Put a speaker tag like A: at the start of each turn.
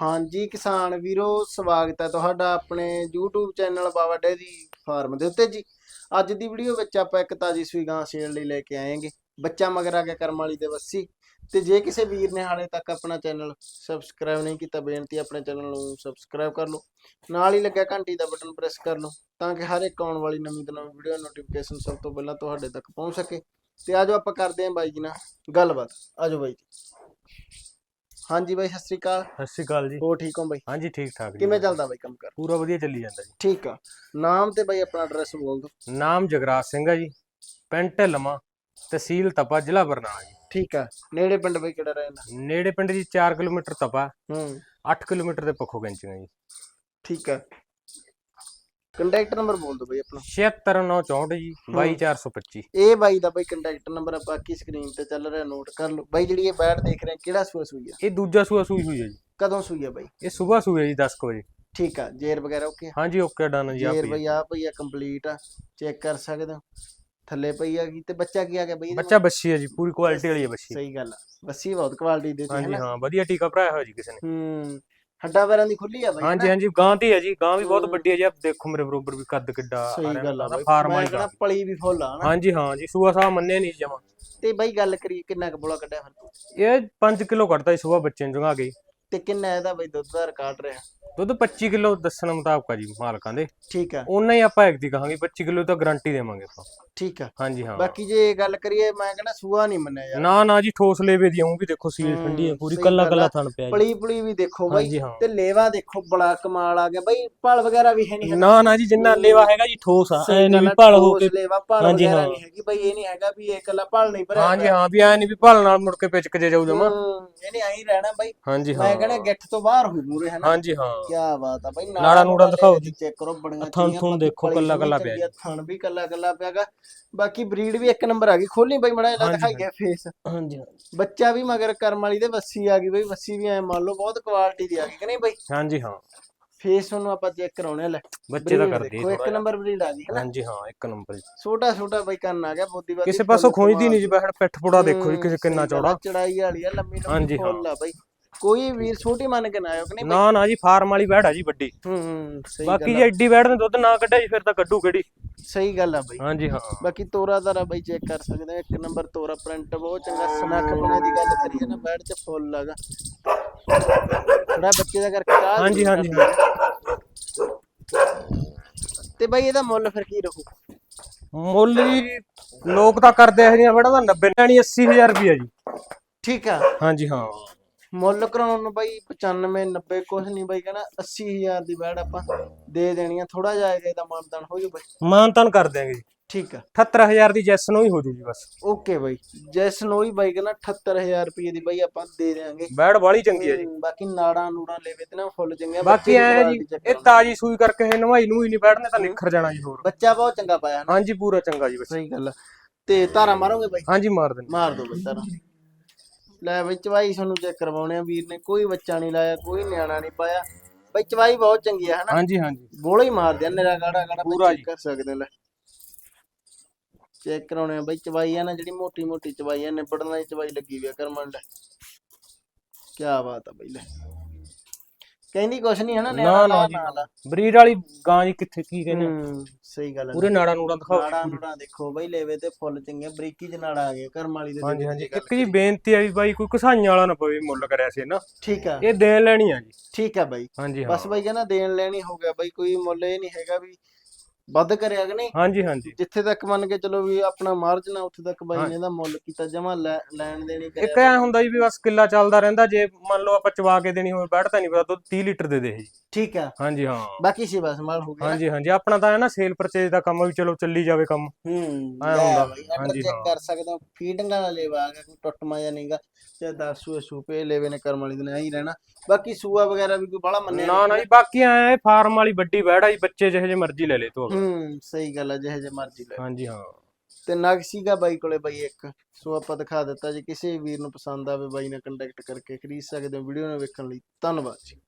A: ਹਾਂਜੀ ਕਿਸਾਨ ਵੀਰੋ, ਸਵਾਗਤ ਹੈ ਤੁਹਾਡਾ ਆਪਣੇ YouTube channel Baba dairy farm ਦੇ ਉੱਤੇ ਜੀ। ਅੱਜ ਦੀ ਵੀਡੀਓ ਵਿੱਚ ਆਪਾਂ ਇੱਕ ਤਾਜੀ ਸੂਈ ਗਾਂ ਸੇਲ ਲਈ ਲੈ ਕੇ ਆਏਗੇ। ਬੱਚਾ ਮਗਰ ਆ ਗਿਆ ਕਰਮ ਵਾਲੀ ਦੇ ਵੱਸੀ। ਤੇ ਜੇ ਕਿਸੇ ਵੀਰ ਨੇ ਹਾਲੇ ਤੱਕ ਆਪਣਾ ਚੈਨਲ ਸਬਸਕ੍ਰਾਈਬ ਨਹੀਂ ਕੀਤਾ, ਬੇਨਤੀ ਆਪਣੇ ਚੈਨਲ ਨੂੰ ਸਬਸਕ੍ਰਾਈਬ ਕਰ ਲਓ। ਨਾਲ ਹੀ ਲੱਗਿਆ ਘੰਟੀ ਦਾ ਬਟਨ ਪ੍ਰੈਸ ਕਰ ਲਓ, ਤਾਂ ਕਿ ਹਰ ਇੱਕ ਆਉਣ ਵਾਲੀ ਨਵੀਂ ਤੋਂ ਨਵੀਂ ਵੀਡੀਓ ਨੋਟੀਫਿਕੇਸ਼ਨ ਸਭ ਤੋਂ ਪਹਿਲਾਂ ਤੁਹਾਡੇ ਤੱਕ ਪਹੁੰਚ ਸਕੇ। ਤੇ ਆਜੋ ਆਪਾਂ ਕਰਦੇ ਹਾਂ ਬਾਈ ਜੀ ਨਾਲ ਗੱਲਬਾਤ। ਆਜੋ ਬਾਈ ਜੀ। ਹਾਂਜੀ ਬਾਈ ਸਤਿ ਸ੍ਰੀ ਅਕਾਲ।
B: ਸਤਿ ਸ਼੍ਰੀ ਅਕਾਲ ਜੀ।
A: ਹੋ ਠੀਕ ਹੋ ਬਾਈ?
B: ਹਾਂਜੀ ਠੀਕ ਠਾਕ ਜੀ
A: ਕਿਵੇਂ ਚੱਲਦਾ ਬਾਈ ਕੰਮ ਕਰ?
B: ਪੂਰਾ ਵਧੀਆ ਚੱਲੀ ਜਾਂਦਾ ਜੀ।
A: ਠੀਕ ਆ। ਨਾਮ ਤੇ ਬਾਈ ਆਪਣਾ ਐਡਰੈਸ ਬੋਲ ਦਿਓ।
B: ਨਾਮ ਜਗਰਾਜ ਸਿੰਘ ਹੈ ਜੀ। ਪਿੰਡ ਢਿਲਮਾ ਤਹਿਸੀਲ ਤਪਾ ਜ਼ਿਲ੍ਹਾ ਬਰਨਾਲਾ ਜੀ।
A: ਠੀਕ ਆ। ਨੇੜੇ ਪਿੰਡ ਬਾਈ ਕਿਹੜਾ ਰਹਿੰਦਾ?
B: ਨੇੜੇ ਪਿੰਡ ਜੀ 4 ਕਿਲੋਮੀਟਰ ਤਪਾ
A: ਹੂੰ।
B: 8 ਕਿਲੋਮੀਟਰ ਦੇ ਪੱਖੋ ਗੈਂਚੀਆਂ ਜੀ।
A: ਠੀਕ ਆ। ਕੰਟੈਕਟ ਨੰਬਰ ਬੋਲ ਦਿਓ ਬਾਈ ਆਪਣਾ।
B: 76964 ਜੀ 22425
A: ਇਹ ਬਾਈ ਦਾ ਬਾਈ ਕੰਟੈਕਟ ਨੰਬਰ ਆ ਬਾਕੀ ਸਕਰੀਨ ਤੇ ਚੱਲ ਰਿਹਾ ਨੋਟ ਕਰ ਲਓ। ਬਾਈ ਜਿਹੜੀ ਇਹ ਬੈਟ ਦੇਖ ਰਹੇ ਕਿਹੜਾ ਸੂਆ ਸੂਈ ਆ?
B: ਇਹ ਦੂਜਾ ਸੂਆ ਸੂਈ ਹੋਈ ਹੈ ਜੀ।
A: ਕਦੋਂ ਸੂਈ ਆ ਬਾਈ?
B: ਇਹ ਸਵੇਰ ਸੂਈ ਹੈ ਜੀ 10 ਕੁ ਵਜੇ।
A: ਠੀਕ ਆ ਜੇਰ ਵਗੈਰਾ ਓਕੇ
B: ਹਾਂਜੀ ਓਕੇ ਡਨ ਜੀ
A: ਜੇਰ
B: ਆਪ
A: ਬਾਈ ਆ ਪਈ ਆ ਕੰਪਲੀਟ ਆ। ਚੈੱਕ ਕਰ ਸਕਦੇ ਹੋ? ਥੱਲੇ ਪਈ ਆ ਗਈ ਤੇ ਬੱਚਾ ਕੀ ਆ ਗਿਆ ਬਾਈ
B: ਬੱਚਾ ਬੱਛੀ ਹੈ ਜੀ ਪੂਰੀ ਕੁਆਲਿਟੀ ਵਾਲੀ ਹੈ ਬੱਛੀ
A: ਸਹੀ ਗੱਲ ਆ ਬੱਸੀ ਬਹੁਤ ਕੁਆਲਿਟੀ ਦੇ ਸੀ
B: ਹਾਂਜੀ
A: ਹਾਂ
B: ਵਧੀਆ ਟੀਕਾ ਭਰਾਇਆ ਹੋਇਆ ਜੀ ਕਿਸੇ ਨੇ।
A: ਹੂੰ। ਹੱਡਾ ਵੈਰਾਂ ਦੀ ਖੁੱਲੀ ਆ ਬਾਈ
B: ਹਾਂਜੀ ਹਾਂਜੀ ਗਾਂ ਦੀ ਹੈ ਜੀ ਗਾਂ ਵੀ ਬਹੁਤ। ਵੱਡੀ ਹੈ ਜੀ ਆਪ ਦੇਖੋ ਮੇਰੇ ਬਰੋਬਰ ਵੀ ਕੱਦ ਕਿੱਡਾ ਆ
A: ਸਹੀ
B: ਰਿਹਾ
A: ਗੱਲ ਆ ਬਾਈ
B: ਫਾਰਮ
A: ਮੈਂ
B: ਗਾਂ।
A: ਪਲੀ ਵੀ ਫੁੱਲ ਆ ਨਾ
B: ਹਾਂਜੀ ਹਾਂ ਜੀ ਸੂਆ ਸਾਹ ਮੰਨਿਆ ਨਹੀਂ ਜਮਾ
A: ਤੇ ਬਾਈ ਗੱਲ ਕਰੀਏ ਕਿੰਨਾ ਕੁ ਬੋਲਾ ਕੱਢਿਆ ਫਿਰ ਤੂੰ?
B: ਇਹ 5 ਕਿਲੋ ਕੱਢਦਾ ਸੀ ਸਵੇਰ ਬੱਚੇ ਨੂੰ ਜਗਾ ਕੇ
A: ਤੇ ਕਿੰਨਾ ਇਹਦਾ ਬਾਈ ਦੁੱਧ ਦਾ ਰਿਕਾਰਡ ਰਿਹਾ
B: ਦੁੱਧ 25 ਕਿਲੋ ਦੱਸਣ ਮੁਤਾਬਕ ਆ ਜੀ ਮਾਲਕਾਂ ਦੇ।
A: ਠੀਕ ਆ।
B: ਉਹਨਾਂ ਹੀ ਆਪਾਂ ਇੱਕ ਦੀ ਕਹਾਂਗੇ 25 ਕਿਲੋ ਤਾਂ ਗਾਰੰਟੀ ਦੇਵਾਂਗੇ ਆਪਾਂ।
A: ਠੀਕ ਆ।
B: ਹਾਂਜੀ ਹਾਂ।
A: ਬਾਕੀ ਜੇ ਗੱਲ ਕਰੀਏ ਮੈਂ ਕਹਿੰਦਾ ਸੂਆ ਨਹੀਂ ਮੰਨਿਆ ਯਾਰ।
B: ਨਾ ਨਾ ਜੀ ਠੋਸ ਲੇਵੇ ਦੀ ਆਉਂ ਵੀ ਦੇਖੋ ਸੀਲ
A: ਹੂੰ,
B: ਠੰਡੀ ਹੈ ਪੂਰੀ ਕੱਲਾ ਕੱਲਾ। ਥਣ ਪਿਆ ਜੀ।
A: ਪਲੀ ਪੁਲੀ ਵੀ ਦੇਖੋ ਬਾਈ
B: ਹਾਂ।
A: ਤੇ ਲੇਵਾ ਦੇਖੋ ਬੜਾ ਕਮਾਲ ਆ ਗਿਆ। ਬਾਈ ਭਲ ਵਗੈਰਾ ਵੀ ਹੈ ਨਹੀਂ
B: ਨਾ ਨਾ ਜੀ ਜਿੰਨਾ ਲੇਵਾ ਹੈਗਾ ਜੀ ਠੋਸ ਆ ਐ ਨਹੀਂ ਵੀ ਭਲ ਹੋ ਕੇ
A: ਲੇਵਾ ਭਲ ਵਗੈਰਾ
B: ਹਾਂ।
A: ਨਹੀਂ ਹੈਗੀ। ਬਾਈ ਇਹ ਨਹੀਂ ਹੈਗਾ ਵੀ ਇਹ ਇਕੱਲਾ ਭਲ ਨਹੀਂ ਭਰਿਆ
B: ਹਾਂਜੀ ਹਾਂ ਵੀ ਐ ਨਹੀਂ ਵੀ ਭਲ ਨਾਲ ਮੁੜ ਕੇ ਪਿਚਕ ਜੇ ਜਾਊ ਜਮਾ।
A: ਹੂੰ, ਇਹਨੇ ਆਈ ਰਹਿਣਾ ਬਾਈ।
B: ਹਾਂਜੀ ਹਾਂ।
A: ਮੈਂ ਕਹਿੰਦਾ ਗਿੱਠ ਤੋਂ ਬਾਹਰ ਹੋਈ ਮੂਰੇ ਹੈ ਨਾ
B: ਹਾਂਜੀ ਹਾਂ।
A: ਕੀ ਬਾਤ ਆ ਬਾਈ
B: ਨਾੜਾਂ ਨੂੜਾਂ ਦਿਖਾਓ ਜੀ।
A: ਚੈੱਕ ਕਰੋ ਬੜੀਆਂ
B: ਥਣ ਥੁਣ
A: ਬਾਕੀ
B: ਦੇਖੋ, ਕੱਲਾ ਕੱਲਾ ਪਿਆ।
A: ਥਣ ਵੀ ਕੱਲਾ ਕੱਲਾ ਪਿਆਗਾ। ਬਾਕੀ ਬਰੀਡ ਵੀ ਇੱਕ ਨੰਬਰ ਆ ਗਈ ਖੋਲੀ ਬਾਈ ਮੜਾ ਇਹਦਾ ਦਿਖਾਈ ਗਿਆ ਫੇਸ
B: ਹਾਂਜੀ
A: ਬੱਚਾ ਵੀ ਮਗਰ ਕਰਮ ਵਾਲੀ ਦੇ ਵੱਸੀ ਆ ਗਈ ਬਈ ਵੱਸੀ ਵੀ ਐ ਮੰਨ ਲਓ ਬਹੁਤ ਕੁਆਲਿਟੀ ਦੀ ਆ ਗਈ ਕਿ ਨਹੀਂ ਬਈ?
B: ਹਾਂਜੀ ਹਾਂ।
A: ਫੇਸ ਉਹਨੂੰ ਆਪਾਂ ਚੈੱਕ ਕਰਾਉਣੇ ਲੈ।
B: ਬੱਚੇ ਦਾ ਕਰਦੇ
A: ਦੇਖੋ, ਇੱਕ ਨੰਬਰ ਬਰੀਡ ਆ ਗਈ ਨਾ?
B: ਹਾਂਜੀ ਹਾਂ ਇੱਕ ਨੰਬਰ
A: ਛੋਟਾ ਛੋਟਾ ਬਈ ਕੰਨ ਆ ਗਿਆ ਬੋਦੀ ਬਾਦੀ
B: ਕਿਸੇ ਪਾਸੋਂ ਖੋਈਦੀ ਨਹੀਂ ਜੀ ਬੈਠ ਪਿੱਠ ਪੁੜਾ ਦੇਖੋ ਜੀ ਕਿਸੇ ਕਿੰਨਾ ਚੌੜਾ।
A: ਚੜਾਈ ਵਾਲੀ ਆ ਲੰਮੀ ਲੰਮੀ
B: ਹਾਂਜੀ, ਹਾਂ।
A: ਫੁੱਲ ਆ ਬਈ। ਕੋਈ ਵੀਰ ਛੋਟੀ ਮੰਨ ਕੇ ਨਾ ਆਇਓ ਕਿ ਨਹੀਂ
B: ਨਾ ਨਾ ਜੀ ਫਾਰਮ ਵਾਲੀ ਬੈੜ ਆ ਜੀ ਵੱਡੀ।
A: ਹੂੰ ਹੂੰ ਸਹੀ
B: ਬਾਕੀ ਜੇ ਐਡੀ ਬੈੜ ਨੇ ਦੁੱਧ ਨਾ ਕੱਢਿਆ ਜੀ ਫਿਰ ਤਾਂ ਕੱਢੂ ਕਿਹੜੀ?
A: ਸਹੀ ਗੱਲ ਆ ਬਈ।
B: ਹਾਂਜੀ ਹਾਂ।
A: ਬਾਕੀ ਤੋਰਾ ਤਾਰਾ ਬਈ ਚੈੱਕ ਕਰ ਸਕਦੇ ਆ ਇੱਕ ਨੰਬਰ ਤੋਰਾ ਪ੍ਰਿੰਟ ਬਹੁਤ ਚੰਗਾ ਸਨੱਖ ਬਣੇ ਦੀ ਗੱਲ ਕਰੀਏ ਨਾ ਬੈਡ ਚ ਫੁੱਲ ਲਗਾ ਥੋੜਾ ਬੱਚੇ ਦਾ ਕਰਕੇ ਕਾਹ
B: ਹਾਂਜੀ, ਹਾਂਜੀ,
A: ਤੇ ਬਈ ਇਹਦਾ ਮੁੱਲ ਫਿਰ ਕੀ ਰਹੂ?
B: ਮੁੱਲ ਜੀ ਲੋਕ ਤਾਂ ਕਰਦੇ ਇਹ ਜੀਆਂ ਬੜਾ ਤਾਂ 90 ਲੈਣੀ 80000 ਰੁਪਏ ਜੀ।
A: ਠੀਕ ਆ।
B: ਹਾਂਜੀ ਹਾਂ।
A: ਮੁੱਲ ਕਰਾਉਣ ਨੂੰ ਬਾਈ 95 90 ਕੁਝ ਨਹੀਂ ਬਾਈ ਕਹਿੰਦਾ 80000 ਦੀ ਬੈਡ ਆਪਾਂ ਦੇ ਦੇਣੀ ਆ ਥੋੜਾ ਜਿਹਾ ਇਹਦਾ ਮਾਨਦਾਨ ਹੋ ਜੂ ਬਾਈ।
B: ਮਾਨਤਨ ਕਰ ਦਿਆਂਗੇ ਜੀ।
A: ਠੀਕ ਆ।
B: 78000 ਦੀ ਜੈਸ ਨੂੰ ਹੀ ਹੋ ਜੂ ਜੀ ਬਸ।
A: ਓਕੇ ਬਾਈ ਜੈਸ ਨੋਈ ਬਾਈ ਕਹਿੰਦਾ 78000 ਰੁਪਏ ਦੀ ਬਾਈ ਆਪਾਂ ਦੇ ਦੇਾਂਗੇ
B: ਬੈੜ ਵਾਲੀ ਚੰਗੀ ਹੈ ਜੀ।
A: ਬਾਕੀ ਨਾੜਾਂ ਨੂੜਾਂ ਲੈਵੇ ਤੇ ਨਾ ਫੁੱਲ ਚੰਗੇ
B: ਬਾਕੀ
A: ਬੱਚੇ ਦੀ
B: ਐ ਜੀ ਇਹ। ਤਾਜੀ ਸੂਈ ਕਰਕੇ ਇਹ ਨਵਾਈ ਨੂੰ ਹੀ ਨਹੀਂ ਬੈਠਨੇ ਤਾਂ ਨਿਖਰ ਜਾਣਾ ਜੀ ਹੋਰ।
A: ਬੱਚਾ ਬਹੁਤ ਚੰਗਾ ਪਾਇਆ ਨਾ।
B: ਹਾਂਜੀ ਪੂਰਾ ਚੰਗਾ ਜੀ ਬਸ
A: ਸਹੀ ਗੱਲ ਆ। ਤੇ ਧਾਰਾ ਮਾਰੋਗੇ ਬਾਈ?
B: ਹਾਂਜੀ ਮਾਰ ਦਿੰਦੇ
A: ਮਾਰ ਦੋ ਬਈ ਧਾਰਾ। ਲੈ ਬਈ ਚਵਾਈ ਤੁਹਾਨੂੰ ਚੈੱਕ ਕਰਵਾਉਣੇ ਆ ਵੀਰ ਨੇ। ਕੋਈ ਬੱਚਾ ਨਹੀਂ ਲਾਇਆ ਕੋਈ ਨਿਆਣਾ ਨਹੀਂ ਪਾਇਆ। ਬਈ ਚਵਾਈ ਬਹੁਤ ਚੰਗੀ ਆ ਹਨਾ?
B: ਹਾਂਜੀ ਹਾਂਜੀ।
A: ਬੋਲਾ ਹੀ ਮਾਰਦੇ ਆ ਨਿਰਾ ਗਾੜਾ ਗਾੜਾ
B: ਪੂਰਾ
A: ਚੈੱਕ ਕਰ ਸਕਦੇ ਲੈ। ਚੈੱਕ ਕਰਾਉਣੇ ਆ ਬਈ ਚਵਾਈ ਆ ਨਾ ਜਿਹੜੀ ਮੋਟੀ ਮੋਟੀ ਚਵਾਈ ਆ ਨਿਬੜਨ ਵਾਲੀ ਚਵਾਈ ਲੱਗੀ ਵੀ ਆ ਕਰਮਨ ਲੈ ਕੀ ਬਾਤ ਆ ਬਈ ਲੈ। ਕਹਿੰਦੀ ਕੁਛ ਨਹੀਂ ਹਨਾ
B: ਨਾ
A: ਨਿਆਣਾ
B: ਨਾ ਜੀ। ਬਰੀਡ ਵਾਲੀ ਗਾਂ ਜੀ ਕਿੱਥੇ ਕੀ ਕਹਿੰਦੇ
A: ਹੂੰ ਸਹੀ ਗੱਲ ਹੈ
B: ਪੂਰੇ ਨਾੜਾ ਨੂੜਾ ਦਿਖਾਓ।
A: ਨਾੜਾ ਨੂੜਾ ਦੇਖੋ ਬਈ ਲੈਵੇ ਤੇ ਫੁੱਲ ਚੰਗੇ ਬਰੀਕੀ ਚ ਨਾੜਾ ਆ ਗਏ ਕਰਮ ਵਾਲੀ ਦੇ
B: ਹਾਂਜੀ ਹਾਂਜੀ। ਇੱਕ ਜੀ ਬੇਨਤੀ ਆ ਵੀ ਬਾਈ ਕੋਈ ਕਸਾਈਆਂ ਵਾਲਾ ਨਾ ਪਵੇ ਮੁੱਲ ਕਰਿਆ ਸੀ ਨਾ।
A: ਠੀਕ ਆ।
B: ਇਹ ਦੇਣ ਲੈਣੀ ਆ ਜੀ।
A: ਠੀਕ ਆ ਬਾਈ।
B: ਹਾਂਜੀ ਹਾਂ।
A: ਬਸ ਬਾਈ ਕਹਿੰਦਾ ਦੇਣ ਲੈਣੀ ਹੋ ਗਿਆ ਬਾਈ ਕੋਈ ਮੁੱਲ ਇਹ ਨਹੀਂ ਹੈਗਾ ਵੀ ਵੱਧ ਕਰਿਆ ਕਿ ਨਹੀਂ?
B: ਹਾਂਜੀ ਹਾਂਜੀ।
A: ਜਿੱਥੇ ਤੱਕ ਮੰਨ ਕੇ ਚਲੋ ਵੀ ਆਪਣਾ ਮਾਰਜਨ ਆ ਉੱਥੇ ਤੱਕ ਬਾਈ। ਨੇ ਇਹਦਾ ਮੁੱਲ ਕੀਤਾ ਜਮਾ ਲੈਣ ਦੇਣੀ
B: ਇੱਕ
A: ਕਰਿਆ
B: ਐ ਹੁੰਦਾ ਜੀ ਵੀ ਬਸ ਕਿੱਲਾ ਚੱਲਦਾ ਰਹਿੰਦਾ ਜੇ ਮੰਨ ਲਓ ਆਪਾਂ ਚਵਾ ਕੇ ਦੇਣੀ ਹੋਵੇ ਬੈਠ ਤਾਂ ਨਹੀਂ ਪਤਾ ਦੁੱਧ 30 ਲੀਟਰ ਦੇ ਦੇ ਜੀ
A: ਠੀਕ ਆ।
B: ਹਾਂਜੀ ਹਾਂ।
A: ਬਾਕੀ ਸੇਵਾ ਸੰਭਾਲ ਹੋ ਗਿਆ।
B: ਹਾਂਜੀ ਹਾਂਜੀ ਆਪਣਾ ਤਾਂ ਹੈ ਨਾ ਸੇਲ ਪਰਚੇਜ ਦਾ ਕੰਮ ਵੀ ਚਲੋ ਚੱਲੀ ਜਾਵੇ ਕੰਮ।
A: ਹੂੰ
B: ਐਂ ਹੁੰਦਾ,
A: ਹਾਂਜੀ ਚੈੱਕ। ਕਰ ਸਕਦੇ ਹੋ ਫੀਡਿੰਗ ਵਾਲਾ ਲੇਵਾ ਆ ਗਿਆ ਕੋਈ ਟੁੱਟਮਾ ਜਾਂ ਨਹੀਂਗਾ ਤੇ 10 ਸੂਏ ਸੂਪੇ ਲੇਵੇ ਨੇ ਕਰਮ ਵਾਲੀ ਦੇ ਨੇ ਐਂ ਹੀ ਰਹਿਣਾ। ਬਾਕੀ ਸੂਆ ਵਗੈਰਾ ਵੀ ਕੋਈ ਬੜਾ ਮੰਨਿਆ
B: ਨਾ ਨਾ ਜੀ ਬਾਕੀ ਐ ਫਾਰਮ ਵਾਲੀ ਵੱਡੀ ਬੈੜ ਜੀ ਬੱਚੇ ਜਿਹੇ ਜੇ ਮਰਜ਼ੀ ਲੈ ਲੈ ਤੋ
A: ਹੂੰ ਸਹੀ ਗੱਲ ਆ ਜਿਹੇ ਜੇ ਮਰਜ਼ੀ ਲੈ
B: ਹਾਂਜੀ ਹਾਂ।
A: ਤੇ ਨਗ ਸੀਗਾ ਬਾਈ ਕੋਲੇ ਬਾਈ ਇੱਕ ਸੋ ਆਪਾਂ ਦਿਖਾ ਦਿੱਤਾ ਜੇ ਕਿਸੇ ਵੀਰ ਨੂੰ ਪਸੰਦ ਆਵੇ ਬਾਈ ਨਾਲ ਕੰਟੈਕਟ ਕਰਕੇ ਖਰੀਦ ਸਕਦੇ ਹੋ ਵੀਡੀਓ ਨੂੰ ਵੇਖਣ ਲਈ ਧੰਨਵਾਦ ਜੀ।